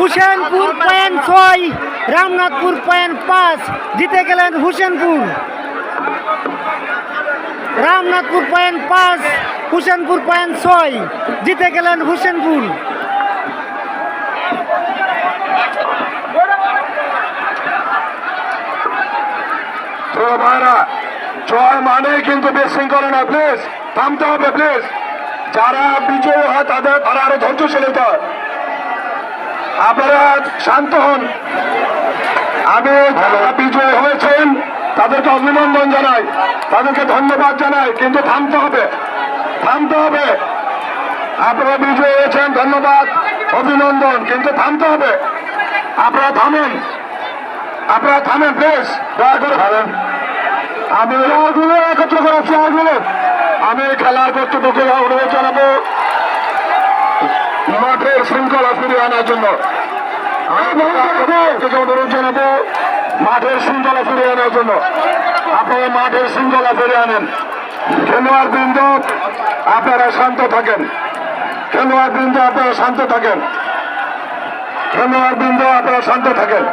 Hussainpur point ছয় Ramnathpur point পাঁচ জিতে গেলেন হুসেনপুর। রামনাথপুর পয়েন্ট পাঁচ হুসেনপুর পয়েন্ট ছয় জিতে গেলেন হুসেনপুর। So, জয় মানে কিন্তু বিশৃঙ্খলা না প্লিজ থামতে হবে প্লিজ যারা বিজয়ী হয় তাদের তারা আরও ধৈর্যশীল হতে হয় আপনারা শান্ত হন। আমি যারা বিজয়ী হয়েছেন তাদেরকে অভিনন্দন জানাই। তাদেরকে ধন্যবাদ জানাই কিন্তু থামতে হবে। থামতে হবে। আপনারা বিজয়ী হয়েছেন ধন্যবাদ অভিনন্দন কিন্তু থামতে হবে। আপনারা থামেন। আপনারা থামেন প্লিজ দয়া করে থামেন। আমি রাগুলো একত্র করেছি আগুলো আমি খেলার কর্তৃপক্ষের অনুরোধ জানাব। মাঠের শৃঙ্খলা ফিরিয়ে আনার জন্য। অনুরোধ জানাব, মাঠের শৃঙ্খলা ফিরিয়ে আনার জন্য। আপনারা মাঠের শৃঙ্খলা ফিরিয়ে আনেন। খেলোয়াড় বৃন্দ আপনারা শান্ত থাকেন। খেলোয়াড় বৃন্দ আপনারা শান্ত থাকেন। খেলোয়াড় বৃন্দ আপনারা শান্ত থাকেন।